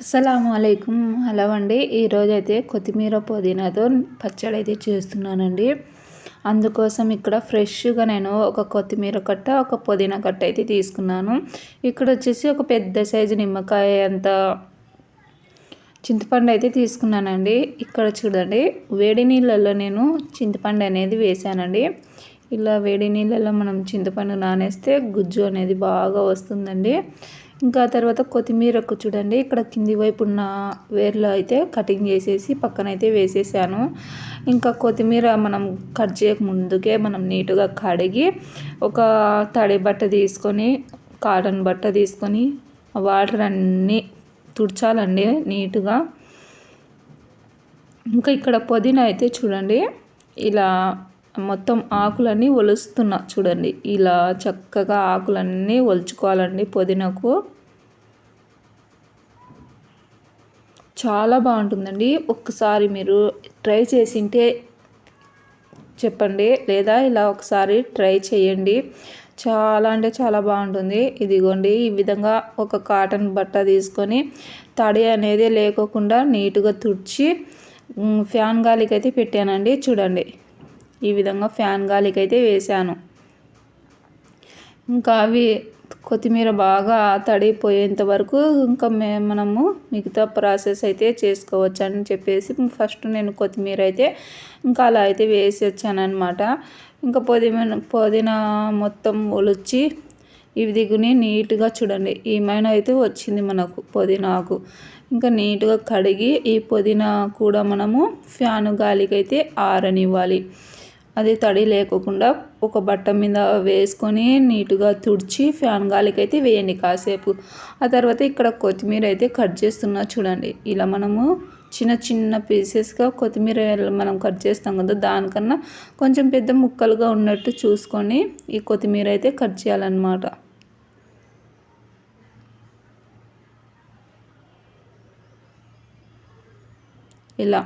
అస్సలం అయికం హలో అండి. ఈరోజు అయితే కొత్తిమీర పుదీనాతో పచ్చడి అయితే చేస్తున్నానండి. అందుకోసం ఇక్కడ ఫ్రెష్గా నేను ఒక కొత్తిమీర కట్ట ఒక పుదీనా కట్ట అయితే తీసుకున్నాను. ఇక్కడ వచ్చేసి ఒక పెద్ద సైజు నిమ్మకాయ అంత చింతపండు అయితే తీసుకున్నానండి. ఇక్కడ చూడండి వేడి నీళ్ళల్లో నేను చింతపండు అనేది వేసానండి ఇలా వేడి నీళ్ళల్లో మనం చింతపండు నానేస్తే గుజ్జు అనేది బాగా వస్తుందండి. ఇంకా తర్వాత కొత్తిమీరకు చూడండి. ఇక్కడ కింది వైపు ఉన్న వేర్లో అయితే కటింగ్ చేసేసి పక్కన అయితే వేసేసాను. ఇంకా కొత్తిమీర మనం కట్ చేయక ముందుకే మనం నీట్గా కడిగి ఒక తడి బట్ట తీసుకొని కాటన్ బట్ట తీసుకొని వాటర్ అన్నీ తుడచాలండి నీట్గా. ఇంకా ఇక్కడ పుదీనా అయితే చూడండి. ఇలా మొత్తం ఆకులన్నీ ఒలుస్తున్నా చూడండి. ఇలా చక్కగా ఆకులన్నీ ఒలుచుకోవాలండి పుదీనాకు. చాలా బాగుంటుందండి. ఒక్కసారి మీరు ట్రై చేసింటే చెప్పండి. లేదా ఇలా ఒకసారి ట్రై చేయండి. చాలా అంటే చాలా బాగుంటుంది. ఇదిగోండి ఈ విధంగా ఒక కాటన్ బట్ట తీసుకొని తడి అనేది లేకోకుండా నీట్గా తుడిచి ఫ్యాన్ గాలికి అయితే పెట్టానండి. చూడండి. ఈ విధంగా ఫ్యాన్ గాలికి అయితే వేశాను. ఇంకా అవి కొత్తిమీర బాగా తడిపోయేంత వరకు ఇంకా మే మనము మిగతా ప్రాసెస్ అయితే చేసుకోవచ్చు అని చెప్పేసి ఫస్ట్ నేను కొత్తిమీర అయితే ఇంకా అలా అయితే వేసి వచ్చానమాట ఇంకా పుదీనా పుదీనా మొత్తం ఒలిచి ఇవి దిగుని నీట్గా చూడండి. ఏమైనా అయితే వచ్చింది మనకు పుదీనాకు. ఇంకా నీట్గా కడిగి ఈ పుదీనా కూడా మనము ఫ్యాను గాలికి అయితే ఆరనివ్వాలి. అది తడి లేకోకుండా ఒక బట్ట మీద వేసుకొని నీట్గా తుడిచి ఫ్యాన్ గాలికి అయితే వేయండి కాసేపు. ఆ తర్వాత ఇక్కడ కొత్తిమీర అయితే కట్ చేస్తున్నా చూడండి. ఇలా మనము చిన్న చిన్న పీసెస్గా కొత్తిమీర మనం కట్ చేస్తాం కదా దానికన్నా కొంచెం పెద్ద ముక్కలుగా ఉన్నట్టు చూసుకొని ఈ కొత్తిమీర అయితే కట్ చేయాలన్నమాట. ఇలా.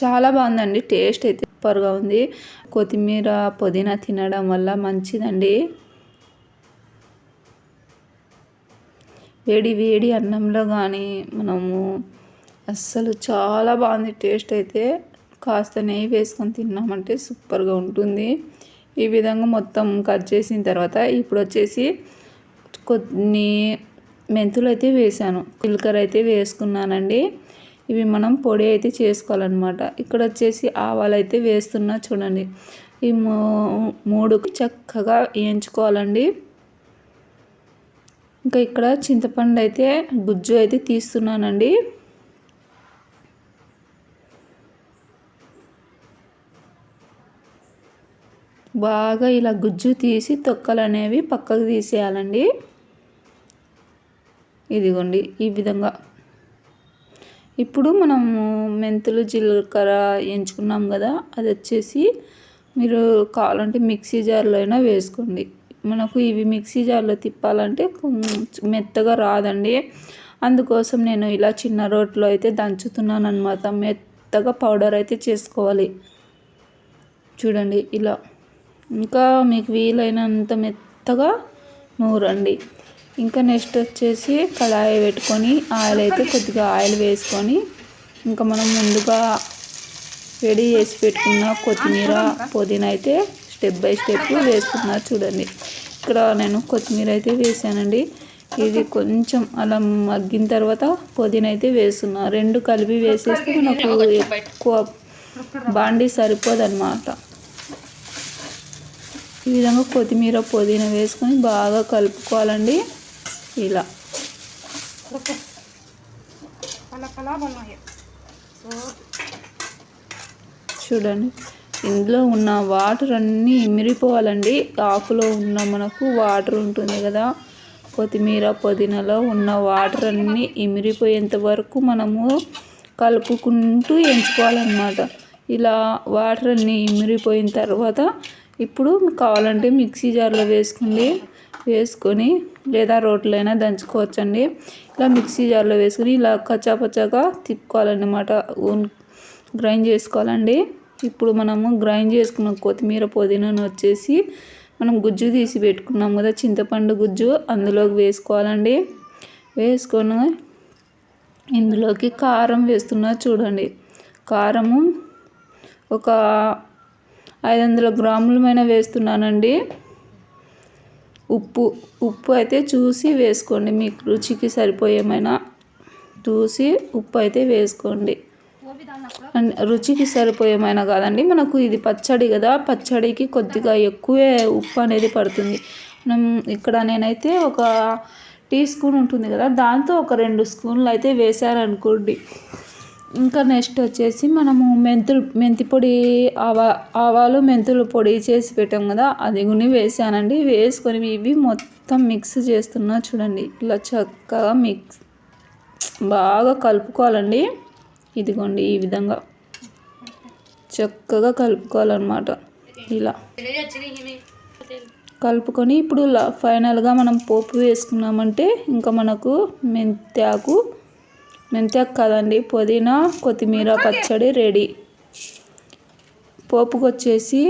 చాలా బాగుందండి. టేస్ట్ అయితే సూపర్గా ఉంది. కొత్తిమీర పుదీనా తినడం వల్ల మంచిదండి. వేడి వేడి అన్నంలో కానీ మనము అస్సలు చాలా బాగుంది. టేస్ట్ అయితే కాస్త నెయ్యి వేసుకొని తిన్నామంటే సూపర్గా ఉంటుంది. ఈ విధంగా మొత్తం కట్ చేసిన తర్వాత ఇప్పుడు వచ్చేసి కొన్ని మెంతులు అయితే వేసాను. జీలకర్ర అయితే వేసుకున్నానండి. ఇవి మనం పొడి అయితే చేసుకోవాలన్నమాట. ఇక్కడ వచ్చేసి ఆవాలు అయితే వేస్తున్నా చూడండి. ఈ మూడు చక్కగా వేయించుకోవాలండి. ఇంకా ఇక్కడ చింతపండు అయితే గుజ్జు అయితే తీస్తున్నానండి. బాగా ఇలా గుజ్జు తీసి తొక్కలు అనేవి పక్కకు తీసేయాలండి. ఇదిగోండి ఈ విధంగా ఇప్పుడు మనము మెంతులు జీలకర్ర ఎంచుకున్నాం కదా అది వచ్చేసి మీరు కావాలంటే మిక్సీ జార్లో అయినా వేసుకోండి. మనకు ఇవి మిక్సీ జార్లో తిప్పాలంటే మెత్తగా రాదండి. అందుకోసం నేను ఇలా చిన్న రోట్లో అయితే దంచుతున్నాను అనమాట మెత్తగా పౌడర్ అయితే చేసుకోవాలి. చూడండి ఇలా. ఇంకా మీకు వీలైనంత మెత్తగా నూరండి. ఇంకా నెక్స్ట్ వచ్చేసి కళాయి పెట్టుకొని ఆయిల్ అయితే కొద్దిగా ఆయిల్ వేసుకొని ఇంకా మనం ముందుగా రెడీ చేసి పెట్టుకున్న కొత్తిమీర పుదీనా అయితే స్టెప్ బై స్టెప్ వేసుకున్నా చూడండి. ఇక్కడ నేను కొత్తిమీర అయితే వేసానండి. ఇది కొంచెం అలా మగ్గిన తర్వాత పుదీనా అయితే వేస్తున్నా. రెండు కలిపి వేసేస్తే మనకు ఎక్కువ బాండీ సరిపోదన్నమాట. ఈ విధంగా కొత్తిమీర పుదీనా వేసుకొని బాగా కలుపుకోవాలండి. ఇలా. చూడండి. ఇందులో ఉన్న వాటర్ అన్నీ ఇమిరిపోవాలండి. ఆకులో ఉన్న మనకు వాటర్ ఉంటుంది కదా. కొత్తిమీర పుదీనాలో ఉన్న వాటర్ అన్నీ ఇమిరిపోయేంత వరకు మనము కలుపుకుంటూ ఎంచుకోవాలన్నమాట. ఇలా వాటర్ అన్నీ ఇమిరిపోయిన తర్వాత ఇప్పుడు కావాలంటే మిక్సీ జార్లో వేసుకుంది వేసుకొని లేదా రోట్లైనా దంచుకోవచ్చండి. ఇలా మిక్సీ జార్లో వేసుకొని ఇలా కచ్చాపచ్చాగా తిప్పుకోవాలన్నమాట. గ్రైండ్ చేసుకోవాలండి. ఇప్పుడు మనము గ్రైండ్ చేసుకున్న కొత్తిమీర పుదీనాను వచ్చేసి మనం గుజ్జు తీసి పెట్టుకున్నాం కదా చింతపండు గుజ్జు అందులోకి వేసుకోవాలండి. వేసుకొని ఇందులోకి కారం వేస్తున్నా చూడండి. కారము ఒక ఐదు వందల గ్రాములమైన వేస్తున్నానండి. ఉప్పు ఉప్పు అయితే చూసి వేసుకోండి. మీకు రుచికి సరిపోయేమైనా చూసి ఉప్పు అయితే వేసుకోండి. అండ్ రుచికి సరిపోయేమైనా కాదండి. మనకు ఇది పచ్చడి కదా. పచ్చడికి కొద్దిగా ఎక్కువే ఉప్పు అనేది పడుతుంది. మనం ఇక్కడ నేనైతే ఒక టీ స్పూన్ ఉంటుంది కదా. దాంతో ఒక రెండు స్పూన్లు అయితే వేశారనుకోండి. ఇంకా నెక్స్ట్ వచ్చేసి మనము మెంతులు మెంతి పొడి ఆవా ఆవాలు మెంతులు పొడి చేసి పెట్టాం కదా అది కూడా వేసానండి. వేసుకొని ఇవి మొత్తం మిక్స్ చేస్తున్నా చూడండి. ఇలా చక్కగా మిక్స్ బాగా కలుపుకోవాలండి. ఇదిగోండి ఈ విధంగా. చక్కగా కలుపుకోవాలన్నమాట. ఇలా. కలుపుకొని ఇప్పుడు ఫైనల్గా మనం పోపు వేసుకున్నామంటే ఇంకా మనకు మెంతి ఆకు మెంతాకు కాదండి పుదీనా కొత్తిమీర పచ్చడి రెడీ. పోపుకి వచ్చేసి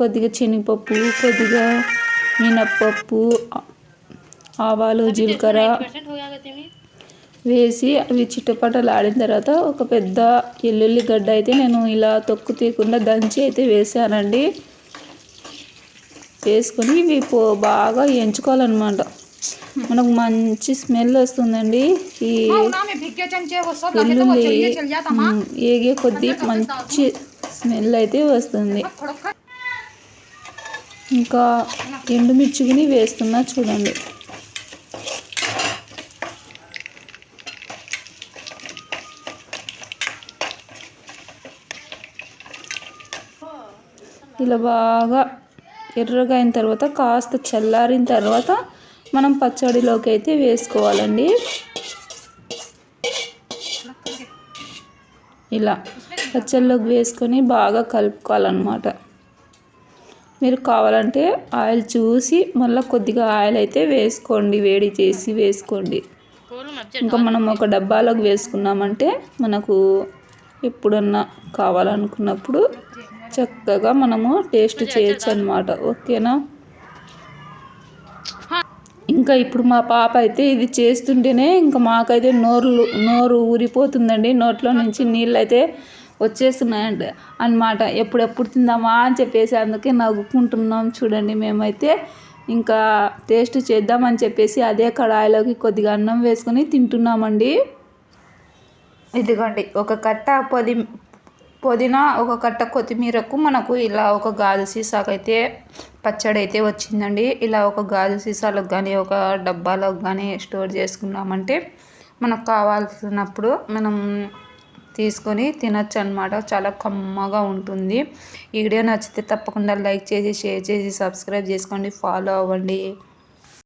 కొద్దిగా శనగపప్పు కొద్దిగా మినప్పప్పు ఆవాలు జీలకర్ర వేసి అవి చిట్టపట్టలు ఆడిన తర్వాత ఒక పెద్ద ఎల్లుల్లి గడ్డ అయితే నేను ఇలా తొక్కు తీయకుండా దంచి అయితే వేసానండి. వేసుకొని ఇవి పో బాగా ఎంచుకోవాలన్నమాట. మనకు మంచి స్మెల్ వస్తుందండి. ఈ వెల్లుల్లి ఏగే కొద్ది మంచి స్మెల్ అయితే వస్తుంది. ఇంకా ఎండుమిర్చిని వేస్తున్నా చూడండి. ఇలా బాగా ఎర్రగా అయిన తర్వాత కాస్త చల్లారిన తర్వాత మనం పచ్చడిలోకి అయితే వేసుకోవాలండి. ఇలా పచ్చడిలోకి వేసుకొని బాగా కలుపుకోవాలన్నమాట. మీరు కావాలంటే ఆయిల్ చూసి మళ్ళీ కొద్దిగా ఆయిల్ అయితే వేసుకోండి వేడి చేసి వేసుకోండి. ఇంకా మనం ఒక డబ్బాలోకి వేసుకున్నామంటే మనకు ఎప్పుడన్నా కావాలనుకున్నప్పుడు చక్కగా మనము టేస్ట్ చేయొచ్చు అనమాట ఓకేనా? ఇంకా ఇప్పుడు మా పాప అయితే ఇది చేస్తుంటేనే ఇంకా మాకైతే నోరు నోరు ఊరిపోతుందండి. నోట్లో నుంచి నీళ్ళు అయితే వచ్చేస్తున్నాయండి అన్నమాట. ఎప్పుడెప్పుడు తిందామా అని చెప్పేసి అందుకే నవ్వుకుంటున్నాం చూడండి మేమైతే. ఇంకా టేస్ట్ చేద్దామని చెప్పేసి అదే కడాయిలోకి కొద్దిగా అన్నం వేసుకొని తింటున్నామండి. ఇదిగోండి ఒక కట్ట పొది పుదీనా ఒక కట్ట కొత్తిమీరకు మనకు ఇలా ఒక గాజు సీసాకైతే పచ్చడి అయితే వచ్చిందండి. ఇలా ఒక గాజు సీసాలకు కానీ ఒక డబ్బాలకు కానీ స్టోర్ చేసుకున్నామంటే మనకు కావాల్సినప్పుడు మనం తీసుకొని తినచ్చు అనమాట చాలా కమ్మగా ఉంటుంది. ఈ వీడియో నచ్చితే తప్పకుండా లైక్ చేసి షేర్ చేసి సబ్స్క్రైబ్ చేసుకోండి. ఫాలో అవ్వండి.